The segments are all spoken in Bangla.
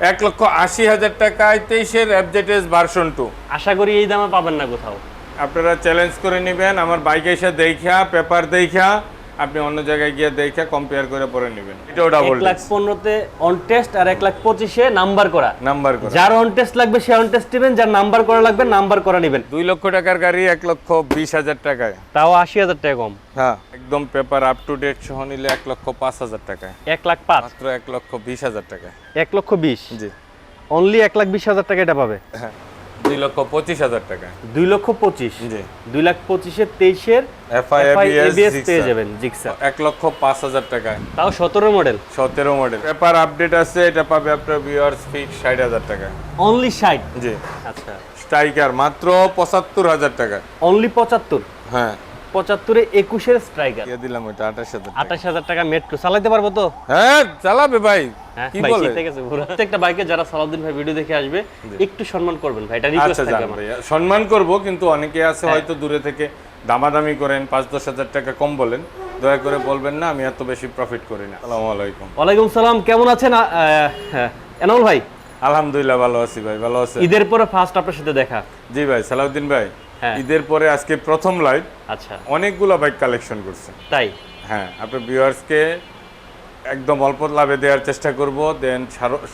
এক লক্ষ আশি হাজার টাকায় তেইশের অ্যাবজেটেস ভার্সন টু আশা করি এই দামে পাবেন না কোথাও। আপনারা চ্যালেঞ্জ করে নেবেন আমার বাইক এসে দেখা পেপার দেখা আপনি অন্য জায়গায় গিয়ে দেখে কম্পেয়ার করে পরে নেবেন। এটাও ডাবল এক লাখ পনেরোতে অন টেস্ট আর এক লাখ পঁচিশে নাম্বার করা। নাম্বার করে। যার অন টেস্ট লাগবে সে অন টেস্ট নেবেন যার নাম্বার করা লাগবে নাম্বার করা নেবেন। দুই লক্ষ টাকার গাড়ি এক লক্ষ বিশ হাজার টাকায়। তাও আশি হাজার টাকা কম। হ্যাঁ একদম পেপার আপ টু ডেট সহ নিলে এক লক্ষ পাঁচ হাজার টাকায়। এক লাখ পাঁচ। মাত্র এক লক্ষ বিশ হাজার টাকায়। এক লক্ষ বিশ। জি। অনলি এক লাখ বিশ হাজার টাকা এটা পাবে। হ্যাঁ। দুই লক্ষ পঁচিশ হাজার টাকা। দুই লক্ষ পঁচিশ। জি। দুই লাখ পঁচিশের তেইশের পেয়ে যাবেন এক লক্ষ পাঁচ হাজার টাকা। তাও সতেরো মডেল সতেরো মডেল পেপার আপডেট আছে এটা পাবে আপনার ভিউয়ার্স ফিক্স ষাট হাজার টাকা। অনলি ষাট? জি। আচ্ছা। স্ট্রাইকার মাত্র পঁচাত্তর হাজার টাকা। অনলি পঁচাত্তর? হ্যাঁ। পঁচাত্তরে একুশের স্ট্রাইকার। দিয়ে দিলাম ওইটা আঠাশ হাজার টাকা। আঠাশ হাজার টাকা মেট্রো। চালাতে পারব তো? হ্যাঁ চালাবে ভাই। হ্যাঁ কি ভাই বলে? শিখতে গেছে পুরো। প্রত্যেকটা বাইকে যারা সালাউদ্দিন ভাই ভিডিও দেখে আসবে একটু সম্মান করবেন ভাই এটা রিকোয়েস্ট আচ্ছা থাকে জান আমার। ভাইয়া সম্মান করব কিন্তু অনেকে আছে হয়তো দূরে থেকে দামাদামি করেন পাঁচ দশ হাজার টাকা কম বলেন। দয়া করে বলবেন না আমি এত বেশি প্রফিট করি না। আসসালামু আলাইকুম। ওয়ালাইকুম সালাম কেমন আছেন? এনামুল ভাই? আলহামদুলিল্লাহ ভালো আছি ভাই ভালো আছে ঈদের পরে ফার্স্ট আপনার সাথে দেখা। জি ভাই সালাউদ্দিন ভাই হ্যাঁ। ঈদের পরে আজকে প্রথম লাইভ আচ্ছা। অনেকগুলো বাইক কালেকশন করছে। তাই? হ্যাঁ আপনার ভিউয়ার্সকে একদম অল্প লাভে দেওয়ার চেষ্টা করব দেন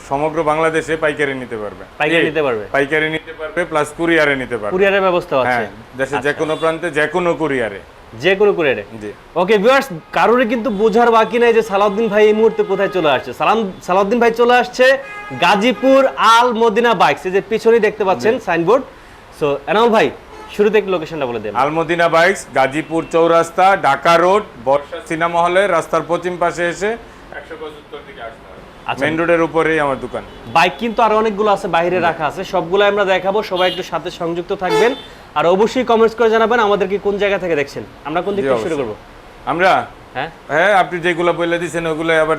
সমগ্র বাংলাদেশে পাইকারি নিতে পারবে। পাইকারি নিতে পারবে? পাইকারি নিতে পারবে প্লাস কুরিয়ারে নিতে পারবে। কুরিয়ারের ব্যবস্থা আছে। হ্যাঁ দেশের যে কোনো প্রান্তে যে কোনো কুরিয়ারে যে কোনো কুরিয়ারে জি। ওকে ভিউয়ার্স কারোরই কিন্তু বোঝার বাকি নাই যে সালাউদ্দিন ভাই এই মুহূর্তে কোথায় চলে আসছে। সালাম সালাউদ্দিন ভাই চলে আসছে গাজীপুর আল মদিনা বাইকস এই যে পিছনেই দেখতে পাচ্ছেন সাইনবোর্ড সো এনামুল ভাই শুরুতে একটু লোকেশনটা বলে দেন। Almadina bikes Gazipur Chowrasta Dhaka road Barsha cinema হলে রাস্তার পশ্চিম পাশে এসে একশো পঁচাত্তর দিকে আসতে হবে। আচ্ছা। রোডের উপরেই আমার দোকান। বাইক কিন্তু আরও অনেকগুলো আছে বাইরে রাখা আছে। সবগুলো আমরা দেখাবো সবাই একটু সাথে সংযুক্ত থাকবেন। আর অবশ্যই কমেন্টস করে জানাবেন আমাদেরকে কোন জায়গা থেকে দেখছেন। আমরা কোন দিক থেকে শুরু করব? আমরা? হ্যাঁ? হ্যাঁ আপনি যেগুলো বলে দিচ্ছেন ওগুলো আবার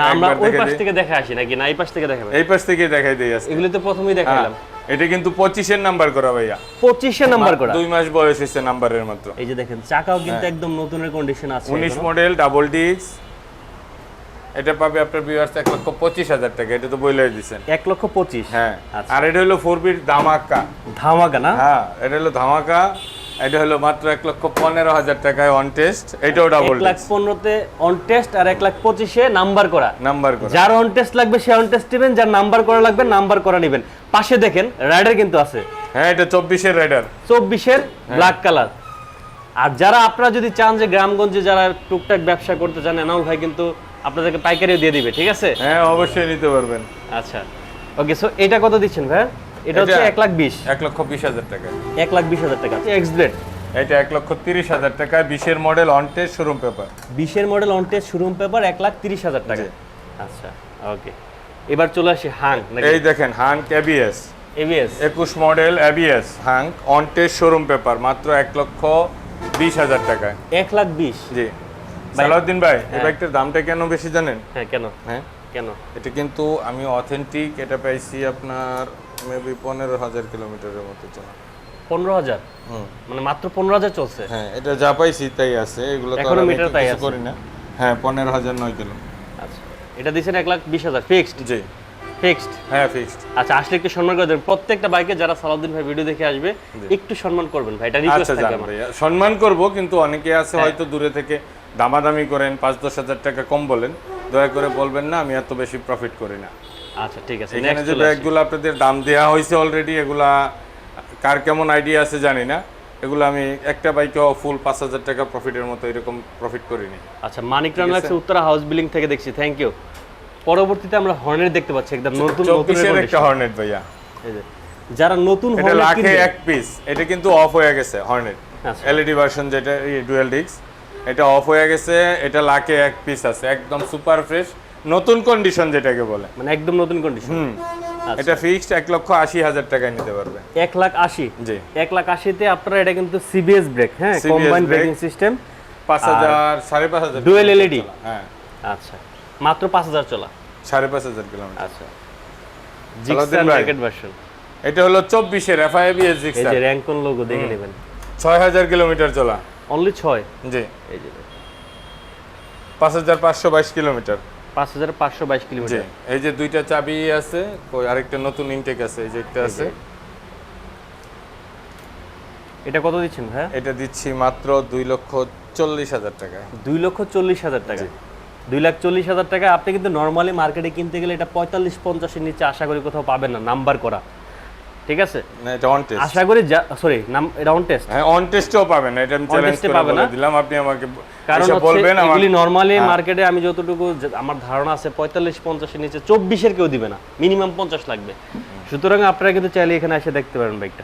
না আমরা ওই পাশ থেকে দেখে আসি নাকি? না এই পাশ থেকে দেখাবেন। এই পাশ থেকে দেখাই দিই আজকে। এগুলো তো প্রথমেই দেখাইলাম। হ্যাঁ, এটা কিন্তু পঁচিশের নাম্বার করা ভাইয়া। পঁচিশের নাম্বার করা। দুই মাস বয়স হয়েছে নাম্বারের মাত্র। এই যে দেখেন চাকাও কিন্তু একদম নতুনের কন্ডিশন আছে উনিশ। মডেল ডাবল ডিস্ক এটা পাবে আপনার ভিউয়ার্স এক লক্ষ পঁচিশ হাজার টাকা এটা তো বইলে দিচ্ছেন এক লক্ষ পঁচিশ? হ্যাঁ। আচ্ছা। আর এটা হলো ফোর বির ধামাকা। ধামাকা না? হ্যাঁ এটা হলো ধামাকা। এটা হলো মাত্র এক লক্ষ পনেরো হাজার টাকায় অন টেস্ট এটাও ডাবল এক লাখ পনেরোতে অন টেস্ট আর এক লাখ পঁচিশে নাম্বার করা। নাম্বার করে। যার অন টেস্ট লাগবে সে অন টেস্ট নেবেন যার নাম্বার করা লাগবে নাম্বার করা নেবেন। পাশে দেখেন রাইডার কিন্তু আছে। হ্যাঁ এটা চব্বিশের রাইডার চব্বিশের। ব্ল্যাক কালার আর যারা আপনারা যদি চান যে গ্রামগঞ্জে যারা টুকটাক ব্যবসা করতে চান এনাউল ভাই কিন্তু আপনাদেরকে পাইকারিও দিয়ে দিবে ঠিক আছে? হ্যাঁ অবশ্যই নিতে পারবেন। আচ্ছা। ওকে সো এটা কত দিচ্ছেন ভাই? এটা হচ্ছে এক লাখ বিশ। এক লক্ষ বিশ হাজার টাকা। এক লাখ বিশ হাজার টাকা। এক্স ব্লেড এটা এক লক্ষ তিরিশ হাজার টাকায় বিশের model on test showroom paper বিশের model on test showroom paper এক লাখ তিরিশ হাজার টাকা। আচ্ছা ওকে। এবার চলে আসি হাং এই দেখেন হাঙ্ক এবিএস এবিএস একুশ model ABS hunk on test showroom paper মাত্র এক লক্ষ বিশ হাজার টাকায় এক লাখ বিশ। জি। সালাউদ্দিন ভাই এই হ্যাঁ। বাইকটার দামটা কেন বেশি জানেন? হ্যাঁ কেন? হ্যাঁ। কেন? এটা কিন্তু আমি অথেন্টিক এটা পাইছি আপনার মেবি পনেরো হাজার কিলোমিটারের মতো চলা। পনেরো হাজার? মানে মাত্র পনেরো হাজার চলছে? হ্যাঁ এটা যা পাইছি তাই আছে এগুলো তো আমি কিছু করি না। হ্যাঁ পনেরো হাজার নয় কিলো। আচ্ছা। এটা দিচ্ছেন এক লাখ বিশ হাজার ফিক্সড জি। ফিক্সড হ্যাঁ ফিক্সড আচ্ছা আসলে একটু সম্মান করে দেবেন প্রত্যেকটা বাইকে যারা সালাউদ্দিন ভাই ভিডিও দেখে আসবে একটু সম্মান করবেন ভাই এটা রিকোয়েস্ট আচ্ছা থাকবে আমার। সম্মান করব কিন্তু অনেকে আছে হ্যাঁ। হয়তো দূরে থেকে দামাদামি করেন পাঁচ দশ হাজার টাকা কম বলেন। দয়া করে বলবেন না আমি এত বেশি প্রফিট করি না। আচ্ছা ঠিক আছে এখানে যে ব্যাগগুলো আপনাদের দাম দেওয়া হয়েছে অলরেডি এগুলা কার কেমন আইডিয়া আছে জানি না। এগুলো আমি একটা বাইকেও ফুল পাঁচ হাজার টাকা প্রফিটের মতো এরকম প্রফিট করিনি আচ্ছা মানিক রামলাক্স উত্তরা হাউস বিল্ডিং থেকে দেখছি থ্যাংক ইউ পরবর্তীতে আমরা হর্নের দেখতে পাচ্ছি একদম নতুন নতুন একটা হর্নেট ভাইয়া। যারা নতুন এটা হর্নেট লাখে এক পিস এটা কিন্তু অফ হয়ে গেছে হর্নেট। এলইডি ভার্সন যেটা ডুয়েল ডিক্স এটা অফ হয়ে গেছে এটা লাখে এক পিস আছে একদম সুপার ফ্রেশ নতুন কন্ডিশন যেটাকে বলে। মানে একদম নতুন কন্ডিশন হুম। এটা ফিক্সড এক লক্ষ আশি হাজার টাকায় নিতে পারবে। এক লাখ আশি? জি। এক লাখ আশিতে আপনারা এটা কিন্তু সিবিএস ব্রেক হ্যাঁ? কম্বাইন ব্রেকিং সিস্টেম পাঁচ হাজার সাড়ে পাঁচ হাজার Dual LED? হ্যাঁ। আচ্ছা। মাত্র পাঁচ হাজার চলা? সাড়ে পাঁচ হাজার কিলোমিটার আচ্ছা। জিক্সার ভাই। ভার্সন এটা হলো চব্বিশের এফআইবিএস এই যে র্যাঙ্কন লোগো দেখে নেবেন। ছয় হাজার কিলোমিটার চলা। অনলি ছয়? জি। এই যে পাঁচ হাজার পাঁচশো বাইশ কিলোমিটার পাঁচ হাজার পাঁচশো বাইশ কিলোমিটার। এই যে দুইটা চাবি আছে আরেকটা নতুন ইনটেক আছে এই যে একটা আছে। এটা কত দিচ্ছেন হ্যাঁ এটা দিচ্ছি মাত্র দুই লক্ষ চল্লিশ হাজার টাকা। দুই লক্ষ চল্লিশ হাজার টাকা। দুই লাখ চল্লিশ হাজার টাকা আপনি কিন্তু নর্মালি মার্কেটে কিনতে গেলে এটা পঁয়তাল্লিশ পঞ্চাশের নিচে আশা করি কোথাও পাবেন না নাম্বার করা। ঠিক আছে? না এটা অন টেস্ট আশা করি সরি নাম এটা অন টেস্ট হ্যাঁ অন টেস্টও পাবেন এটা আমি চ্যালেঞ্জ করে বলে দিলাম আপনি আমাকে কারণ বলবেন এগুলি নর্মালি হ্যাঁ। মার্কেটে আমি যতটুকু আমার ধারণা আছে পঁয়তাল্লিশ পঞ্চাশের নিচে চব্বিশের কেউ দিবে না মিনিমাম পঞ্চাশ লাগবে। সুতরাং আপনারা কিন্তু চাইলে এখানে এসে দেখতে পারেন বাইকটা।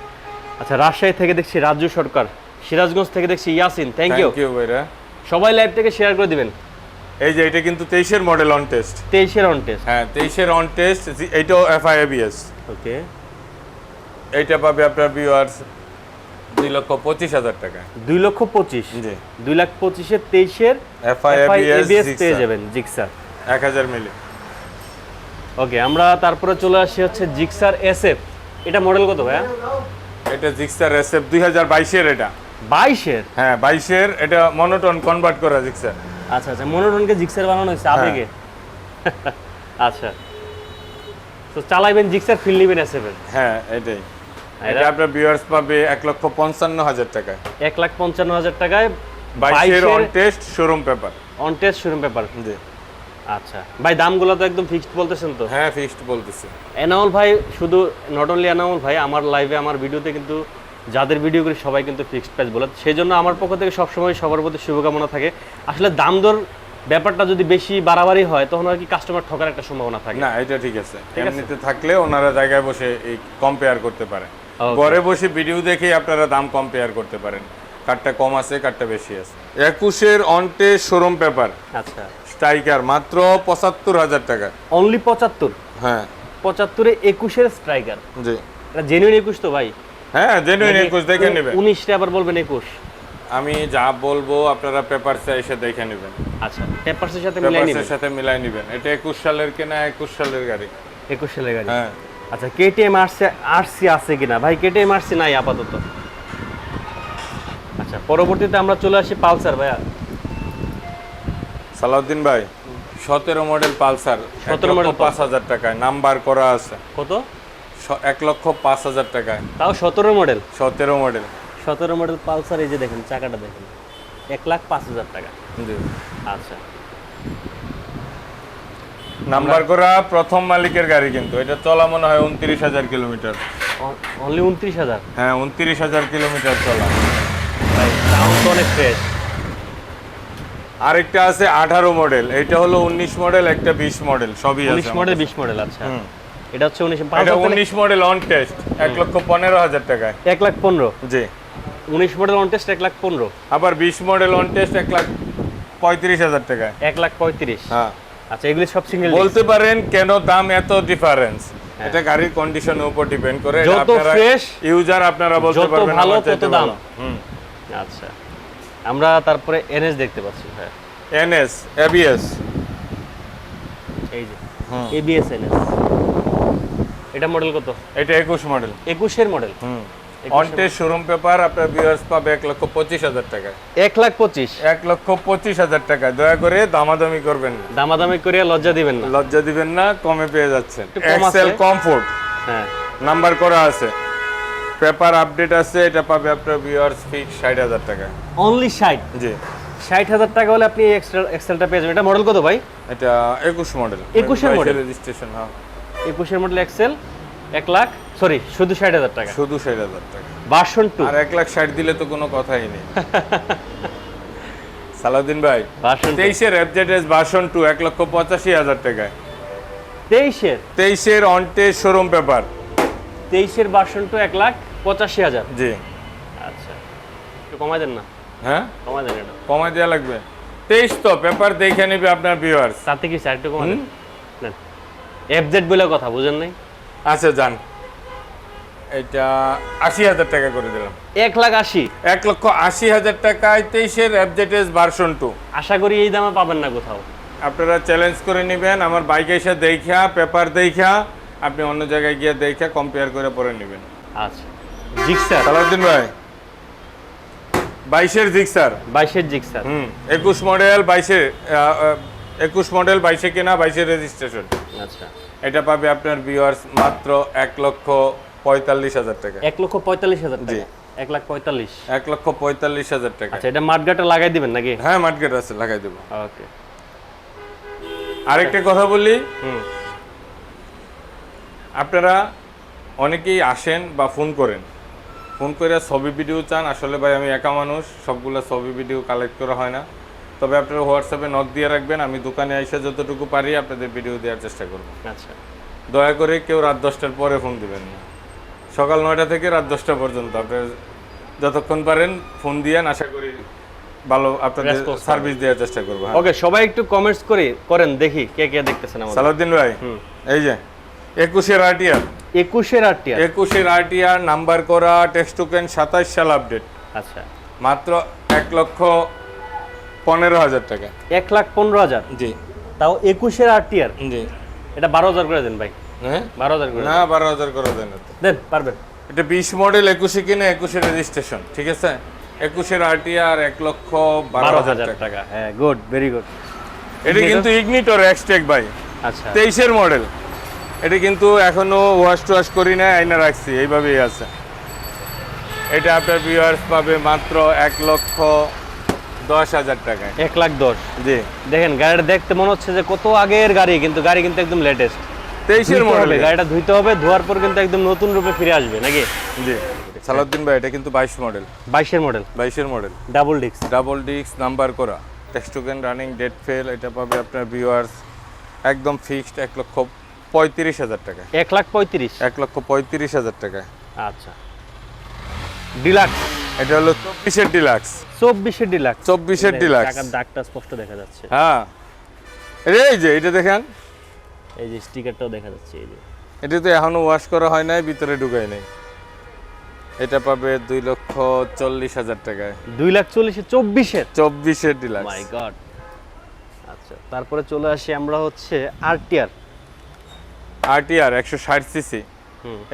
আচ্ছা রাজশাহী থেকে দেখছি রাজ্য সরকার সিরাজগঞ্জ থেকে দেখছি Yasin thank you thank you ভাইরা। সবাই লাইভ থেকে শেয়ার করে দিবেন। এই যে এটা কিন্তু তেইশের মডেল অন টেস্ট তেইশের অন টেস্ট হ্যাঁ তেইশের অন টেস্ট এইটাও এফআইএবিএস ওকে এইটা পাবে আপনার ভিউয়ার্স দুই লক্ষ পঁচিশ হাজার টাকা। দুই লক্ষ পঁচিশ। জি। দুই লাখ পঁচিশের তেইশের এফআইএবিএস পেয়ে যাবেন জিক্সার এক হাজার মিলি। ওকে আমরা তারপরে চলে আসি হচ্ছে জিক্সার এসএফ এটা মডেল কত ভাইয়া? এটা জিক্সার এসএফ দুই হাজার বাইশের এটা। বাইশের? হ্যাঁ বাইশের এটা মনোটন কনভার্ট করা জিক্সার আচ্ছা আচ্ছা মনোটনকে জিক্সার বানানো হয়েছে আবেগে। আচ্ছা। তো চালাইবেন জিক্সার ফিল নিবেন এসএফ হ্যাঁ এটাই। এটা- আপনার ভিউয়ার্স পাবে এক লক্ষ পঞ্চান্ন হাজার টাকায়। এক লাখ পঞ্চান্ন হাজার টাকায় বাইশের on test showroom paper on test showroom paper জি। আচ্ছা। ভাই দামগুলো তো একদম ফিক্সড বলতেছেন তো? হ্যাঁ ফিক্সড বলতেছি। এনামল ভাই শুধু নট অনলি এনামল ভাই আমার লাইভে আমার ভিডিওতে কিন্তু যাদের ভিডিও করি সবাই কিন্তু ফিক্সড প্রাইস বলে। সেই জন্য আমার পক্ষ থেকে সবসময় সবার প্রতি শুভকামনা থাকে। আসলে দাম দর ব্যাপারটা যদি বেশি বাড়াবাড়ি হয় তখন আর কি কাস্টমার ঠকার একটা সম্ভাবনা থাকে। না এটা ঠিক আছে। এমনিতে থাকলে ওনারা জায়গায় বসে এই কম্পেয়ার করতে Okay. ঘরে বসে ভিডিও দেখেই আপনারা দাম কম্পেয়ার করতে পারেন। কারটা কম আছে কারটা বেশি আছে। একুশের অন্টে শোরুম পেপার আচ্ছা। স্ট্রাইকার মাত্র পঁচাত্তর হাজার টাকা। অনলি পঁচাত্তর? হ্যাঁ। পঁচাত্তরে একুশের স্ট্রাইকার জি। এটা জেনুইন একুশ তো ভাই? হ্যাঁ জেনুইন একুশ দেখে নেবেন। উনিশটা আবার বলবেন একুশ। আমি যা বলব আপনারা পেপারসে এসে দেখে নেবেন। আচ্ছা পেপারসের সাথে মিলাই নিবেন। সাথে মিলাই নেবেন। এটা একুশ সালের কেনা একুশ সালের গাড়ি। একুশ সালের গাড়ি। হ্যাঁ। আচ্ছা কেটিএম আরসি আরসি আছে কিনা? ভাই কেটিএম আরসি নাই আপাতত? আচ্ছা পরবর্তীতে আমরা চলে আসি পালসার ভাইয়া। সালাউদ্দিন ভাই সতেরো মডেল পালসার 17 মডেল পাঁচ হাজার টাকায়। নাম্বার করা আছে। কত? এক লক্ষ পাঁচ হাজার টাকায়। তাও সতেরো মডেল সতেরো মডেল সতেরো মডেল পালসার এই যে দেখেন চাকাটা দেখেন। এক লাখ পাঁচ হাজার টাকা। জি। আচ্ছা। নাম্বার করা প্রথম মালিকের গাড়ি কিন্তু। এটা চলা মনে হয় উনত্রিশ হাজার কিলোমিটার। অনলি উনত্রিশ হাজার? হ্যাঁ উনত্রিশ হাজার কিলোমিটার চলা। তো অনেক ফ্রেশ আরেকটা আছে আঠারো মডেল এটা হলো উনিশ মডেল একটা বিশ মডেল সবই উনিশ মডেল বিশ মডেল আচ্ছা। এটা হচ্ছে উনিশ এটা উনিশ মডেল অন টেস্ট এক লক্ষ পনেরো হাজার টাকায়। এক লাখ পনেরো? জি। উনিশ মডেল অন টেস্ট এক লাখ পনেরো? আবার বিশ মডেল অন টেস্ট এক লাখ পঁয়ত্রিশ হাজার টাকায়। এক লাখ পঁয়ত্রিশ? হ্যাঁ। আচ্ছা এগুলি সব সিঙ্গেল বলতে পারেন কেন দাম এত ডিফারেন্স এটা গাড়ির কন্ডিশনের উপর ডিপেন্ড করে। হ্যাঁ। যত fresh, ইউজার আপনারা বলতে যত পারবেন ভালো তত দাম। আচ্ছা। আমরা তারপরে এনএস দেখতে পাচ্ছি হ্যাঁ এনএস এবিএস এই যে। এবিএস এনএস এটা মডেল কত? এটা একুশ মডেল একুশের মডেল হুম। শোরুম পেপার আপনার ভিউয়ার্স পাবে এক লক্ষ পঁচিশ হাজার টাকায়। এক লাখ পঁচিশ। এক লক্ষ পঁচিশ হাজার টাকায়। দয়া করে দামাদামি করবেন না। দামাদামি করে লজ্জা দিবেন না। লজ্জা দিবেন না কমে পেয়ে যাচ্ছেন। এক্সেল কমফোর্ট হ্যাঁ। নাম্বার করা আছে। পেপার আপডেট আছে এটা পাবে আপনার ভিউয়ার্স ফিক্স ষাট হাজার টাকায় অনলি ষাট? জি। ষাট হাজার টাকা হলে আপনি এক্সেল এক্সেলটা পেয়ে যাবেন। এটা মডেল কত ভাই? এটা একুশ মডেল 21 এর model? রেজিস্ট্রেশন হ্যাঁ। একুশের মডেল এক্সেল এক লাখ? সরি শুধু ষাট হাজার টাকা। শুধু ষাট হাজার টাকা। বাসন টু আর এক লাখ ষাট দিলে তো কোনো কথাই নেই। সালাউদ্দিন ভাই বাসন তেইশের এফজেডএস ভার্সন টু এক লক্ষ পঁচাশি হাজার টাকায়। তেইশের? তেইশের অনটে শোরুম পেপার তেইশের বাসন টু এক লাখ পঁচাশি হাজার। জি। আচ্ছা একটু কমাই দেন না। হ্যাঁ? কমাই দেন এটা। কমাই দেওয়া লাগবে। তেইশ তো পেপার দেখে নিবে আপনার ভিউয়ার্স তাতে কি স্যার একটু কমাই দেন। এফজেড বলে কথা বুঝেন নাই? আচ্ছা যান এটা আশি হাজার টাকা করে দিলাম। এক লাখ আশি। এক লক্ষ আশি হাজার টাকায় তেইশের এফজেডএস ভার্সন টু আশা করি এই দামে পাবেন না কোথাও। আপনারা চ্যালেঞ্জ করে নেবেন আমার বাইক এসে দেখা পেপার দেখা আপনি অন্য জায়গায় গিয়ে দেখা কম্পেয়ার করে পরে নেবেন। আচ্ছা। জিক্সার। সালাউদ্দিন ভাই বাইশের জিক্সার। বাইশের জিক্সার। হুম একুশ মডেল বাইশে একুশ মডেল বাইশে কেনা বাইশে রেজিস্ট্রেশন আচ্ছা। এটা পাবে আপনার ভিউয়ার্স মাত্র এক লক্ষ পঁয়তাল্লিশ হাজার টাকা। এক লক্ষ পঁয়তাল্লিশ হাজার জি। টাকা এক লাখ পঁয়তাল্লিশ? এক লক্ষ পঁয়তাল্লিশ হাজার টাকা। আচ্ছা এটা মাঠগাটা লাগাই দিবেন নাকি? হ্যাঁ মার্কেট আছে লাগাই দেবো। ওকে। আরেকটা কথা বলি। হুম। আপনারা অনেকেই আসেন বা ফোন করেন। ফোন করে ছবি ভিডিও চান আসলে ভাই আমি একা মানুষ সবগুলো ছবি ভিডিও কালেক্ট করা হয় না। তবে আপনারা হোয়াটসঅ্যাপে নক দিয়ে রাখবেন আমি দোকানে এসে যতটুকু পারি আপনাদের ভিডিও দেওয়ার চেষ্টা করব। আচ্ছা। দয়া করে কেউ রাত দশটার পরে ফোন দিবেন না। সকাল নয়টা থেকে রাত দশটা পর্যন্ত আপনার যতক্ষণ পারেন ফোন দিয়েন আশা করি ভালো আপনাদের সার্ভিস দেওয়ার চেষ্টা করব হ্যাঁ। ওকে সবাই একটু কমেন্টস করে করেন দেখি কে কে দেখতেছেন আমাদের। সালাউদ্দিন ভাই এই যে একুশের আরটিআর একুশের আটটি একুশের আরটিআর নাম্বার করা টেক্সট টোকেন সাতাশ সাল আপডেট আচ্ছা। মাত্র এক লক্ষ পনেরো হাজার টাকা। এক লাখ পনেরো হাজার? জি। তাও একুশের জি। এটা বারো হাজার করে দেন ভাই। হ্যাঁ? বারো হাজার করে দেন। না বারো হাজার করা দেন পারবেন। এটা বিশ মডেল একুশে কিনে একুশে রেজিস্ট্রেশন ঠিক আছে? একুশের আরটিআর এক লক্ষ বারো হাজার টাকা। হ্যাঁ গুড ভেরি গুড এটা কিন্তু ইগনিটর এক্সটেক ভাই। আচ্ছা। তেইশের মডেল। এটা কিন্তু এখনও ওয়াশ টোয়াশ করি না আইনা রাখছি এইভাবেই আছে। এটা আপনার ভিউয়ার্স পাবে মাত্র এক লক্ষ দশ হাজার টাকায়। এক লাখ দশ। জি। দেখেন গাড়িটা দেখতে মনে হচ্ছে যে কত আগের গাড়ি কিন্তু গাড়ি কিন্তু একদম লেটেস্ট তেইশের মডেল গাড়িটা ধুইতে হবে ধোয়ার পর কিন্তু একদম নতুন রূপে ফিরে আসবে নাকি? জি। সালাউদ্দিন ভাই এটা কিন্তু বাইশ মডেল বাইশের মডেল বাইশের মডেল ডাবল ডিক্স ডাবল ডিস্ক নাম্বার করা। টেক্সটোকেন রানিং ডেট ফেল এটা পাবে আপনার ভিউয়ার্স একদম ফিক্সড এক লক্ষ পঁয়ত্রিশ হাজার টাকা এক লাখ পঁয়ত্রিশ। এক লক্ষ পঁয়ত্রিশ হাজার টাকা আচ্ছা। ডিলাক্স। এটা হলো চব্বিশের ডিলাক্স। চব্বিশের ডিলাক্স। চব্বিশের ডিলাক্স। দাগটা স্পষ্ট দেখা যাচ্ছে। হ্যাঁ। এই যে এটা দেখেন। এই যে স্টিকারটাও দেখা যাচ্ছে এই যে। এটা তো এখনও ওয়াশ করা হয় নাই ভিতরে ঢুকাই নাই। এটা পাবে দুই লক্ষ চল্লিশ হাজার টাকায়। দুই লাখ চল্লিশে চব্বিশের? চব্বিশের ডিলাক্স। মাই গড আচ্ছা তারপরে চলে আসি আমরা হচ্ছে আরটিআর আরটিআর একশো ষাট সিসি।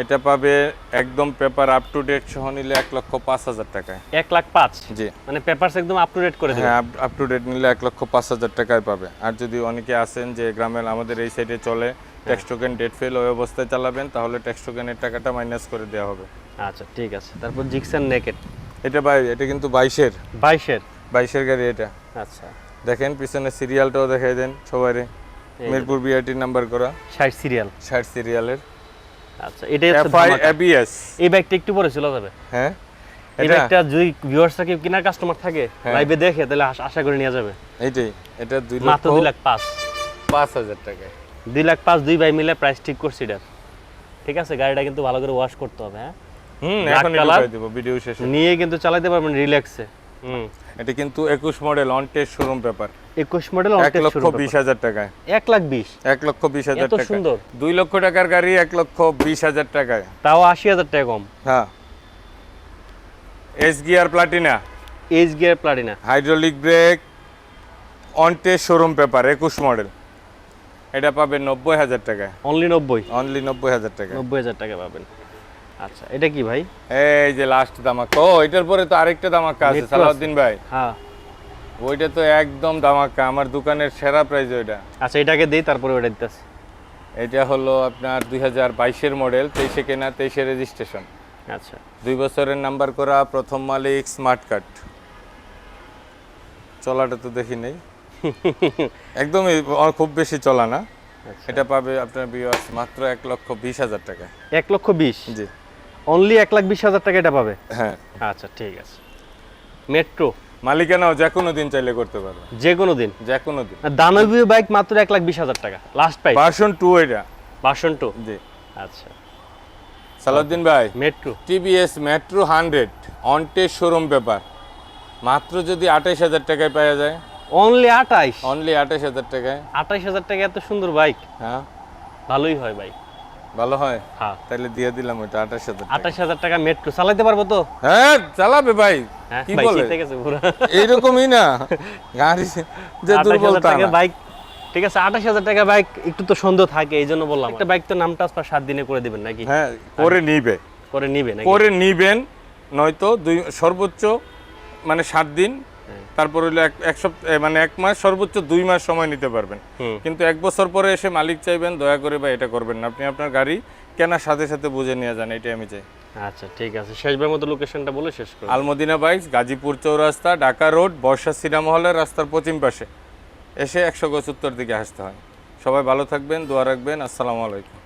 এটা পাবে একদম পেপার আপ টু ডেট সহ নিলে এক লক্ষ পাঁচ হাজার টাকায়। এক লাখ পাঁচ? জি। মানে পেপারস একদম আপ টু ডেট করে হ্যাঁ আপ টু ডেট নিলে এক লক্ষ পাঁচ হাজার টাকায় পাবে। আর যদি অনেকে আসেন যে গ্রামের আমাদের এই সাইডে চলে ট্যাক্স টোকেন ডেট ফেল ওই অবস্থায় চালাবেন তাহলে ট্যাক্স টোকেনের টাকাটা মাইনাস করে দেওয়া হবে। আচ্ছা ঠিক আছে। তারপর জিক্সান নেকেট এটা ভাই এটা কিন্তু বাইশের। বাইশের? বাইশের গাড়ি এটা। আচ্ছা। দেখেন পিছনে সিরিয়ালটাও দেখাই দেন সবাইরে। মিরপুর বিআরটি নাম্বার করা। ষাট সিরিয়াল ষাট সিরিয়ালের আচ্ছা এটাই এফআই এবিএস। এই বাইকটা একটু পরে চলে যাবে। হ্যাঁ? এই এটা? যদি কেনার কাস্টমার থাকে হ্যাঁ। লাইভে দেখে তাহলে আশা করে নিয়ে যাবে। এইটাই এটা মাত্র লাখ পাঁচ। পাঁচ হাজার টাকায় দুই লাখ পাঁচ দুই ভাই মিলে প্রাইস ঠিক করছি এটার ঠিক আছে? গাড়িটা কিন্তু ভালো করে ওয়াশ করতে হবে হ্যাঁ? হুম দেবো ভিডিও শেষে। নিয়ে কিন্তু চালাতে পারবেন রিল্যাক্সে হুম। এটা কিন্তু একুশ model on test showroom paper একুশ মডেল এক লক্ষ বিশ হাজার টাকায়। এক লাখ বিশ। এক লক্ষ বিশ হাজার টাকা সুন্দর। দুই লক্ষ টাকার গাড়ি এক লক্ষ বিশ হাজার টাকায়। তাও আশি হাজার টাকা কম। হ্যাঁ। S gear Platina H gear Platina hydraulic brake on test showroom paper একুশ মডেল। এটা পাবেন নব্বই হাজার টাকায়। অনলি নব্বই। অনলি নব্বই হাজার টাকা নব্বই হাজার টাকা পাবেন। আচ্ছা এটা কি ভাই? এই যে লাস্ট দামাক্কা ও এটার পরে তো আরেকটা দামাক্কা আছে সালাউদ্দিন ভাই। হ্যাঁ। ওইটা তো একদম দামাক্কা আমার দোকানের সেরা প্রাইস ওইটা। আচ্ছা এটাকে দিই তারপরে দিতেছি। এটা হলো আপনার দুই হাজার বাইশের মডেল তেইশে কেনা তেইশে রেজিস্ট্রেশন আচ্ছা। দুই বছরের নাম্বার করা প্রথম মালিক স্মার্ট কার্ড চলাটা তো দেখি নেই। একদমই খুব বেশি চলা না। আচ্ছা। এটা পাবে আপনার বিয়ার্স মাত্র এক লক্ষ বিশ হাজার টাকা। এক লক্ষ বিশ? জি। অনলি এক লাখ বিশ হাজার টাকা এটা পাবে? হ্যাঁ। আচ্ছা ঠিক আছে। মেট্রো মালিকানাও যে কোনো দিন চাইলে করতে পারবে। যে কোনো দিন? যে কোনো দিন দানবীয় বাইক মাত্র এক লাখ বিশ হাজার টাকা। লাস্ট প্রাইস ভার্সন টু এটা। বাসন টু জি। আচ্ছা। সালাউদ্দিন ভাই Metro TVS Metro hundred on test showroom paper মাত্র যদি আঠাইশ হাজার টাকায় পাওয়া যায়? অনলি আঠাইশ? অনলি আঠাইশ হাজার টাকায়। আঠাইশ হাজার টাকা এত সুন্দর বাইক হ্যাঁ। ভালোই হয় বাইক ভালো হয়? হ্যাঁ। তাহলে দিয়ে দিলাম ওইটা আঠাশ হাজার টাকা। আঠাইশ হাজার টাকা মেট্রো চালাতে পারব তো? হ্যাঁ চালাবে ভাই। হ্যাঁ কি বলে? এইরকমই না। গাড়ি যে আঠাশ দুর্বল হাজার টাকা বাইক ঠিক আছে আঠাশ হাজার টাকা বাইক একটু তো সন্দেহ থাকে এই জন্য বললাম একটা বাইক তো নাম ট্রান্সফার সাত দিনে করে দিবেন নাকি? হ্যাঁ করে নিবে। করে নিবে নাকি? করে নিবেন নয়তো দুই সর্বোচ্চ মানে সাত দিন তারপর হইল এক এক সপ্তাহ মানে এক মাস সর্বোচ্চ দুই মাস সময় নিতে পারবেন। কিন্তু এক বছর পরে এসে মালিক চাইবেন দয়া করে বা এটা করবেন না। আপনি আপনার গাড়ি কেনার সাথে সাথে বুঝে নিয়ে যান এটাই আমি চাই। আচ্ছা ঠিক আছে। শেষবার মতো লোকেশনটা বলে শেষ করুন Almadina bikes Gazipur Chowrasta Dhaka road Barsha cinema হলের রাস্তার পশ্চিম পাশে। এসে একশো গজ উত্তর দিকে আসতে হয়। সবাই ভালো থাকবেন দোয়া রাখবেন। আসসালামু আলাইকুম।